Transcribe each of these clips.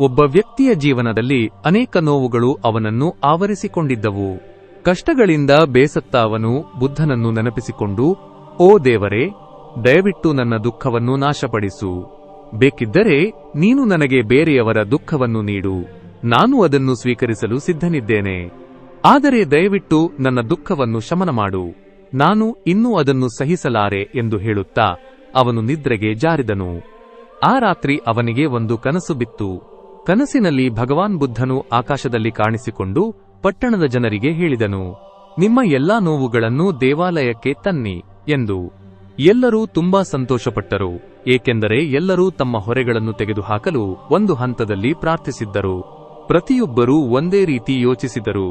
ಒಬ್ಬ ವ್ಯಕ್ತಿಯ ಜೀವನದಲ್ಲಿ ಅನೇಕ ನೋವುಗಳು ಅವನನ್ನು ಆವರಿಸಿಕೊಂಡಿದ್ದವು. ಕಷ್ಟಗಳಿಂದ ಬೇಸತ್ತ ಅವನು ಬುದ್ಧನನ್ನು ನೆನಪಿಸಿಕೊಂಡು, ಓ ದೇವರೇ, ದಯವಿಟ್ಟು ನನ್ನ ದುಃಖವನ್ನು ನಾಶಪಡಿಸು. ಬೇಕಿದ್ದರೆ ನೀನು ನನಗೆ ಬೇರೆಯವರ ದುಃಖವನ್ನು ನೀಡು. ನಾನು ಅದನ್ನು ಸ್ವೀಕರಿಸಲು ಸಿದ್ಧನಿದ್ದೇನೆ. ಆದರೆ ದಯವಿಟ್ಟು ನನ್ನ ದುಃಖವನ್ನು ಶಮನ ಮಾಡು ನಾನು ಇನ್ನೂ ಅದನ್ನು ಸಹಿಸಲಾರೆ ಎಂದು ಹೇಳುತ್ತಾ ಅವನು ನಿದ್ರೆಗೆ ಜಾರಿದನು. ಆ ರಾತ್ರಿ ಅವನಿಗೆ ಒಂದು ಕನಸು ಬಿತ್ತು. ಕನಸಿನಲ್ಲಿ ಭಗವಾನ್ ಬುದ್ಧನು ಆಕಾಶದಲ್ಲಿ ಕಾಣಿಸಿಕೊಂಡು ಪಟ್ಟಣದ ಜನರಿಗೆ ಹೇಳಿದನು, ನಿಮ್ಮ ಎಲ್ಲಾ ನೋವುಗಳನ್ನು ದೇವಾಲಯಕ್ಕೆ ತನ್ನಿ ಎಂದು. ಎಲ್ಲರೂ ತುಂಬಾ ಸಂತೋಷಪಟ್ಟರು, ಏಕೆಂದರೆ ಎಲ್ಲರೂ ತಮ್ಮ ಹೊರೆಗಳನ್ನು ತೆಗೆದುಹಾಕಲು ಒಂದು ಹಂತದಲ್ಲಿ ಪ್ರಾರ್ಥಿಸಿದ್ದರು. ಪ್ರತಿಯೊಬ್ಬರೂ ಒಂದೇ ರೀತಿ ಯೋಚಿಸಿದರು,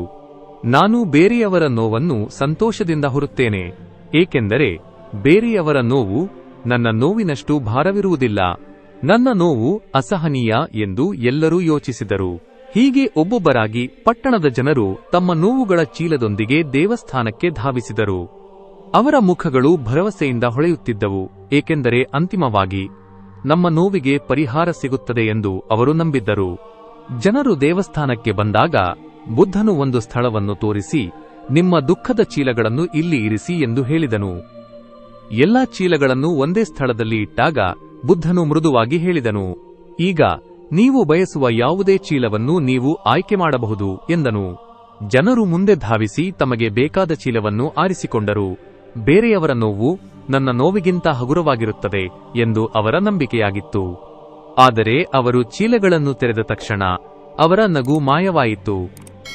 ನಾನು ಬೇರೆಯವರ ನೋವನ್ನು ಸಂತೋಷದಿಂದ ಹೊರುತ್ತೇನೆ, ಏಕೆಂದರೆ ಬೇರೆಯವರ ನೋವು ನನ್ನ ನೋವಿನಷ್ಟು ಭಾರವಿರುವುದಿಲ್ಲ. ನನ್ನ ನೋವು ಅಸಹನೀಯ ಎಂದು ಎಲ್ಲರೂ ಯೋಚಿಸಿದರು. ಹೀಗೆ ಒಬ್ಬೊಬ್ಬರಾಗಿ ಪಟ್ಟಣದ ಜನರು ತಮ್ಮ ನೋವುಗಳ ಚೀಲದೊಂದಿಗೆ ದೇವಸ್ಥಾನಕ್ಕೆ ಧಾವಿಸಿದರು. ಅವರ ಮುಖಗಳು ಭರವಸೆಯಿಂದ ಹೊಳೆಯುತ್ತಿದ್ದವು, ಏಕೆಂದರೆ ಅಂತಿಮವಾಗಿ ನಮ್ಮ ನೋವಿಗೆ ಪರಿಹಾರ ಸಿಗುತ್ತದೆ ಎಂದು ಅವರು ನಂಬಿದ್ದರು. ಜನರು ದೇವಸ್ಥಾನಕ್ಕೆ ಬಂದಾಗ ಬುದ್ಧನು ಒಂದು ಸ್ಥಳವನ್ನು ತೋರಿಸಿ, ನಿಮ್ಮ ದುಃಖದ ಚೀಲಗಳನ್ನು ಇಲ್ಲಿ ಇರಿಸಿ ಎಂದು ಹೇಳಿದನು. ಎಲ್ಲಾ ಚೀಲಗಳನ್ನು ಒಂದೇ ಸ್ಥಳದಲ್ಲಿ ಇಟ್ಟಾಗ ಬುದ್ಧನು ಮೃದುವಾಗಿ ಹೇಳಿದನು, ಈಗ ನೀವು ಬಯಸುವ ಯಾವುದೇ ಚೀಲವನ್ನು ನೀವು ಆಯ್ಕೆ ಮಾಡಬಹುದು, ಎಂದನು. ಜನರು ಮುಂದೆ ಧಾವಿಸಿ ತಮಗೆ ಬೇಕಾದ ಚೀಲವನ್ನು ಆರಿಸಿಕೊಂಡರು. ಬೇರೆಯವರ ನೋವು ನನ್ನ ನೋವಿಗಿಂತ ಹಗುರವಾಗಿರುತ್ತದೆ ಎಂದು ಅವರ ನಂಬಿಕೆಯಾಗಿತ್ತು. ಆದರೆ ಅವರು ಚೀಲಗಳನ್ನು ತೆರೆದ ತಕ್ಷಣ ಅವರ ನಗು ಮಾಯವಾಯಿತು.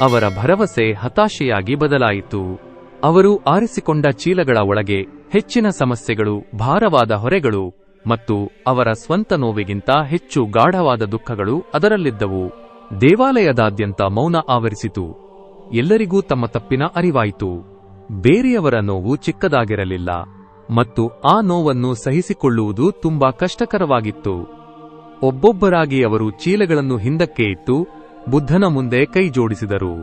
ಅವರ ಭರವಸೆ ಹತಾಶೆಯಾಗಿ ಬದಲಾಯಿತು. ಅವರು ಆರಿಸಿಕೊಂಡ ಚೀಲಗಳ ಒಳಗೆ ಹೆಚ್ಚಿನ ಸಮಸ್ಯೆಗಳು, ಭಾರವಾದ ಹೊರೆಗಳು ಮತ್ತು ಅವರ ಸ್ವಂತ ನೋವಿಗಿಂತ ಹೆಚ್ಚು ಗಾಢವಾದ ದುಃಖಗಳು ಅದರಲ್ಲಿದ್ದವು. ದೇವಾಲಯದಾದ್ಯಂತ ಮೌನ ಆವರಿಸಿತು. ಎಲ್ಲರಿಗೂ ತಮ್ಮ ತಪ್ಪಿನ ಅರಿವಾಯಿತು. ಬೇರೆಯವರ ನೋವು ಚಿಕ್ಕದಾಗಿರಲಿಲ್ಲ. ಮತ್ತು ಆ ನೋವನ್ನು ಸಹಿಸಿಕೊಳ್ಳುವುದು ತುಂಬಾ ಕಷ್ಟಕರವಾಗಿತ್ತು. ಒಬ್ಬೊಬ್ಬರಾಗಿ ಅವರು ಚೀಲಗಳನ್ನು ಹಿಂದಕ್ಕೆ ಇಟ್ಟು ಬುದ್ಧನ ಮುಂದೆ ಕೈ ಜೋಡಿಸಿದರು.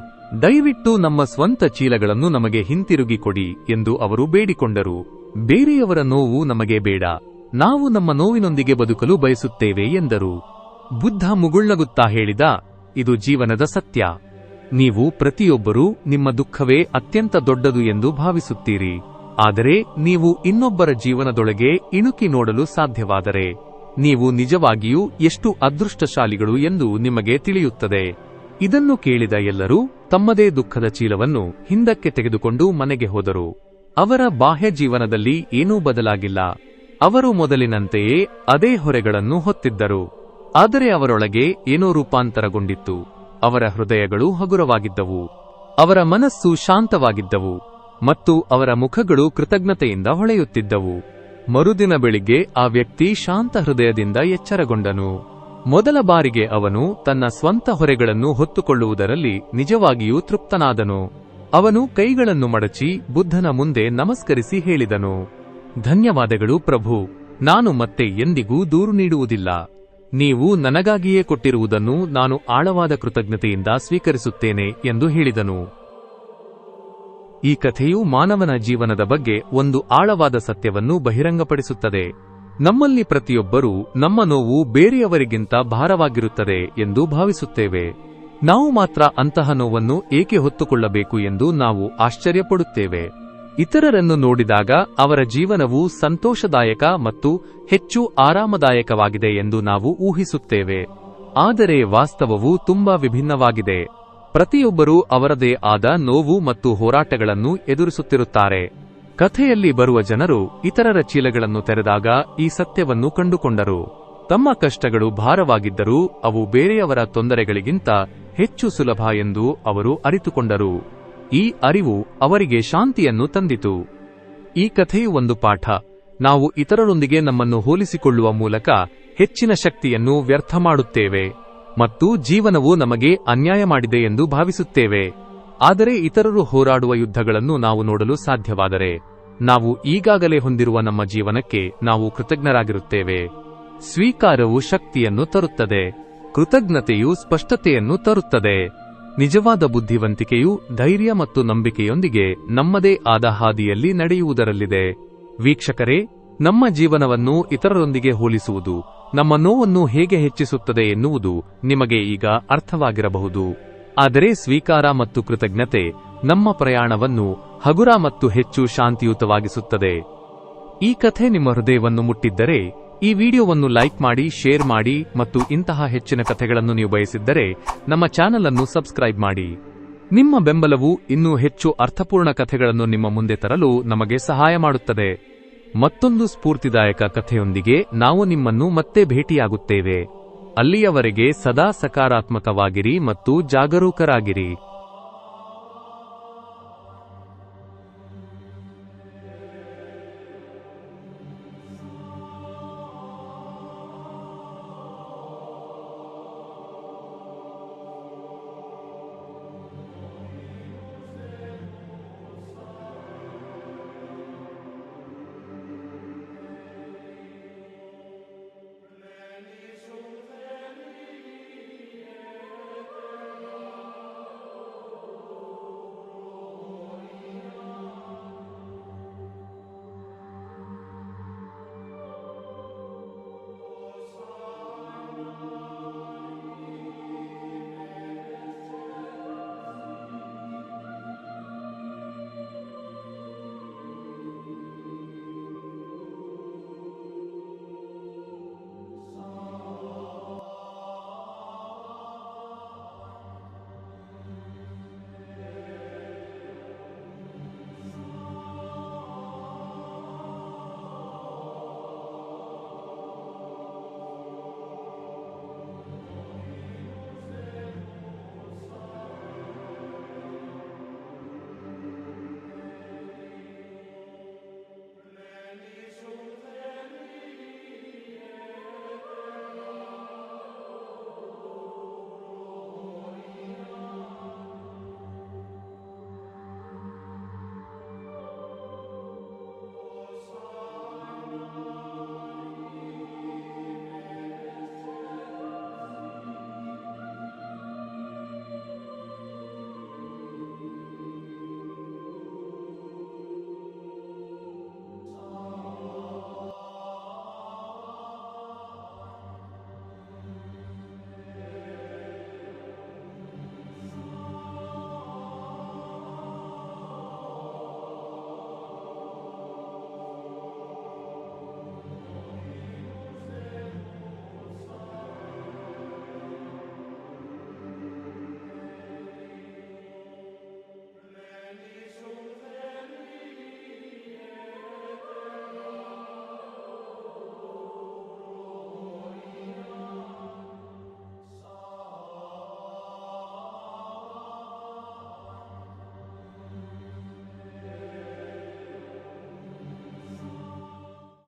ದಯವಿಟ್ಟು ನಮ್ಮ ಸ್ವಂತ ಚೀಲಗಳನ್ನು ನಮಗೆ ಹಿಂತಿರುಗಿ ಕೊಡಿ ಎಂದು ಅವರು ಬೇಡಿಕೊಂಡರು. ಬೇರೆಯವರ ನೋವು ನಮಗೆ ಬೇಡ. ನಾವು ನಮ್ಮ ನೋವಿನೊಂದಿಗೆ ಬದುಕಲು ಬಯಸುತ್ತೇವೆ ಎಂದರು. ಬುದ್ಧ ಮುಗುಳ್ನಗುತ್ತಾ ಹೇಳಿದ, ಇದು ಜೀವನದ ಸತ್ಯ. ನೀವು ಪ್ರತಿಯೊಬ್ಬರೂ ನಿಮ್ಮ ದುಃಖವೇ ಅತ್ಯಂತ ದೊಡ್ಡದು ಎಂದು ಭಾವಿಸುತ್ತೀರಿ. ಆದರೆ ನೀವು ಇನ್ನೊಬ್ಬರ ಜೀವನದೊಳಗೆ ಇಣುಕಿ ನೋಡಲು ಸಾಧ್ಯವಾದರೆ, ನೀವು ನಿಜವಾಗಿಯೂ ಎಷ್ಟು ಅದೃಷ್ಟಶಾಲಿಗಳು ಎಂದು ನಿಮಗೆ ತಿಳಿಯುತ್ತದೆ. ಇದನ್ನು ಕೇಳಿದ ಎಲ್ಲರೂ ತಮ್ಮದೇ ದುಃಖದ ಚೀಲವನ್ನು ಹಿಂದಕ್ಕೆ ತೆಗೆದುಕೊಂಡು ಮನೆಗೆ ಹೋದರು. ಅವರ ಬಾಹ್ಯ ಜೀವನದಲ್ಲಿ ಏನೂ ಬದಲಾಗಿಲ್ಲ. ಅವರು ಮೊದಲಿನಂತೆಯೇ ಅದೇ ಹೊರೆಗಳನ್ನು ಹೊತ್ತಿದ್ದರು. ಆದರೆ ಅವರೊಳಗೆ ಏನೋ ರೂಪಾಂತರಗೊಂಡಿತ್ತು. ಅವರ ಹೃದಯಗಳು ಹಗುರವಾಗಿದ್ದವು. ಅವರ ಮನಸ್ಸು ಶಾಂತವಾಗಿದ್ದವು. ಮತ್ತು ಅವರ ಮುಖಗಳು ಕೃತಜ್ಞತೆಯಿಂದ ಹೊಳೆಯುತ್ತಿದ್ದವು. ಮರುದಿನ ಬೆಳಿಗ್ಗೆ ಆ ವ್ಯಕ್ತಿ ಶಾಂತ ಹೃದಯದಿಂದ ಎಚ್ಚರಗೊಂಡನು. ಮೊದಲ ಬಾರಿಗೆ ಅವನು ತನ್ನ ಸ್ವಂತ ಹೊರೆಗಳನ್ನು ಹೊತ್ತುಕೊಳ್ಳುವುದರಲ್ಲಿ ನಿಜವಾಗಿಯೂ ತೃಪ್ತನಾದನು. ಅವನು ಕೈಗಳನ್ನು ಮಡಚಿ ಬುದ್ಧನ ಮುಂದೆ ನಮಸ್ಕರಿಸಿ ಹೇಳಿದನು. ಧನ್ಯವಾದಗಳು ಪ್ರಭು. ನಾನು ಮತ್ತೆ ಎಂದಿಗೂ ದೂರು ನೀಡುವುದಿಲ್ಲ. ನೀವು ನನಗಾಗಿಯೇ ಕೊಟ್ಟಿರುವುದನ್ನು ನಾನು ಆಳವಾದ ಕೃತಜ್ಞತೆಯಿಂದ ಸ್ವೀಕರಿಸುತ್ತೇನೆ ಎಂದು ಹೇಳಿದನು. ಈ ಕಥೆಯು ಮಾನವನ ಜೀವನದ ಬಗ್ಗೆ ಒಂದು ಆಳವಾದ ಸತ್ಯವನ್ನು ಬಹಿರಂಗಪಡಿಸುತ್ತದೆ. ನಮ್ಮಲ್ಲಿ ಪ್ರತಿಯೊಬ್ಬರೂ ನಮ್ಮ ನೋವು ಬೇರೆಯವರಿಗಿಂತ ಭಾರವಾಗಿರುತ್ತದೆ ಎಂದು ಭಾವಿಸುತ್ತೇವೆ. ನಾವು ಮಾತ್ರ ಅಂತಹ ನೋವನ್ನು ಏಕೆ ಹೊತ್ತುಕೊಳ್ಳಬೇಕು ಎಂದು ನಾವು ಆಶ್ಚರ್ಯಪಡುತ್ತೇವೆ. ಇತರರನ್ನು ನೋಡಿದಾಗ ಅವರ ಜೀವನವು ಸಂತೋಷದಾಯಕ ಮತ್ತು ಹೆಚ್ಚು ಆರಾಮದಾಯಕವಾಗಿದೆ ಎಂದು ನಾವು ಊಹಿಸುತ್ತೇವೆ. ಆದರೆ ವಾಸ್ತವವು ತುಂಬಾ ವಿಭಿನ್ನವಾಗಿದೆ. ಪ್ರತಿಯೊಬ್ಬರೂ ಅವರದೇ ಆದ ನೋವು ಮತ್ತು ಹೋರಾಟಗಳನ್ನು ಎದುರಿಸುತ್ತಿರುತ್ತಾರೆ. ಕಥೆಯಲ್ಲಿ ಬರುವ ಜನರು ಇತರರ ಚೀಲಗಳನ್ನು ತೆರೆದಾಗ ಈ ಸತ್ಯವನ್ನು ಕಂಡುಕೊಂಡರು. ತಮ್ಮ ಕಷ್ಟಗಳು ಭಾರವಾಗಿದ್ದರೂ ಅವು ಬೇರೆಯವರ ತೊಂದರೆಗಳಿಗಿಂತ ಹೆಚ್ಚು ಸುಲಭ ಎಂದು ಅವರು ಅರಿತುಕೊಂಡರು. ಈ ಅರಿವು ಅವರಿಗೆ ಶಾಂತಿಯನ್ನು ತಂದಿತು. ಈ ಕಥೆಯು ಒಂದು ಪಾಠ. ನಾವು ಇತರರೊಂದಿಗೆ ನಮ್ಮನ್ನು ಹೋಲಿಸಿಕೊಳ್ಳುವ ಮೂಲಕ ಹೆಚ್ಚಿನ ಶಕ್ತಿಯನ್ನು ವ್ಯರ್ಥ ಮಾಡುತ್ತೇವೆ ಮತ್ತು ಜೀವನವು ನಮಗೆ ಅನ್ಯಾಯ ಮಾಡಿದೆ ಎಂದು ಭಾವಿಸುತ್ತೇವೆ. ಆದರೆ ಇತರರು ಹೋರಾಡುವ ಯುದ್ಧಗಳನ್ನು ನಾವು ನೋಡಲು ಸಾಧ್ಯವಾದರೆ ನಾವು ಈಗಾಗಲೇ ಹೊಂದಿರುವ ನಮ್ಮ ಜೀವನಕ್ಕೆ ನಾವು ಕೃತಜ್ಞರಾಗಿರುತ್ತೇವೆ. ಸ್ವೀಕಾರವು ಶಕ್ತಿಯನ್ನು ತರುತ್ತದೆ. ಕೃತಜ್ಞತೆಯು ಸ್ಪಷ್ಟತೆಯನ್ನು ತರುತ್ತದೆ. ನಿಜವಾದ ಬುದ್ಧಿವಂತಿಕೆಯು ಧೈರ್ಯ ಮತ್ತು ನಂಬಿಕೆಯೊಂದಿಗೆ ನಮ್ಮದೇ ಆದ ಹಾದಿಯಲ್ಲಿ ನಡೆಯುವುದರಲ್ಲಿದೆ. ವೀಕ್ಷಕರೇ, ನಮ್ಮ ಜೀವನವನ್ನು ಇತರರೊಂದಿಗೆ ಹೋಲಿಸುವುದು, ನಮ್ಮ ನೋವನ್ನು ಹೇಗೆ ಹೆಚ್ಚಿಸುತ್ತದೆ ಎನ್ನುವುದು ನಿಮಗೆ ಈಗ ಅರ್ಥವಾಗಿರಬಹುದು. ಆದರೆ ಸ್ವೀಕಾರ ಮತ್ತು ಕೃತಜ್ಞತೆ ನಮ್ಮ ಪ್ರಯಾಣವನ್ನು ಹಗುರ ಮತ್ತು ಹೆಚ್ಚು ಶಾಂತಿಯುತವಾಗಿಸುತ್ತದೆ. ಈ ಕಥೆ ನಿಮ್ಮ ಹೃದಯವನ್ನು ಮುಟ್ಟಿದ್ದರೆ ಈ ವಿಡಿಯೋವನ್ನು ಲೈಕ್ ಮಾಡಿ, ಶೇರ್ ಮಾಡಿ ಮತ್ತು ಇಂತಹ ಹೆಚ್ಚಿನ ಕಥೆಗಳನ್ನು ನೀವು ಬಯಸಿದ್ದರೆ ನಮ್ಮ ಚಾನೆಲ್ ಅನ್ನು ಸಬ್ಸ್ಕ್ರೈಬ್ ಮಾಡಿ. ನಿಮ್ಮ ಬೆಂಬಲವು ಇನ್ನೂ ಹೆಚ್ಚು ಅರ್ಥಪೂರ್ಣ ಕಥೆಗಳನ್ನು ನಿಮ್ಮ ಮುಂದೆ ತರಲು ನಮಗೆ ಸಹಾಯ ಮಾಡುತ್ತದೆ. ಮತ್ತೊಂದು ಸ್ಫೂರ್ತಿದಾಯಕ ಕಥೆಯೊಂದಿಗೆ ನಾವು ನಿಮ್ಮನ್ನು ಮತ್ತೆ ಭೇಟಿಯಾಗುತ್ತೇವೆ. ಅಲ್ಲಿಯವರೆಗೆ ಸದಾ ಸಕಾರಾತ್ಮಕವಾಗಿರಿ ಮತ್ತು ಜಾಗರೂಕರಾಗಿರಿ.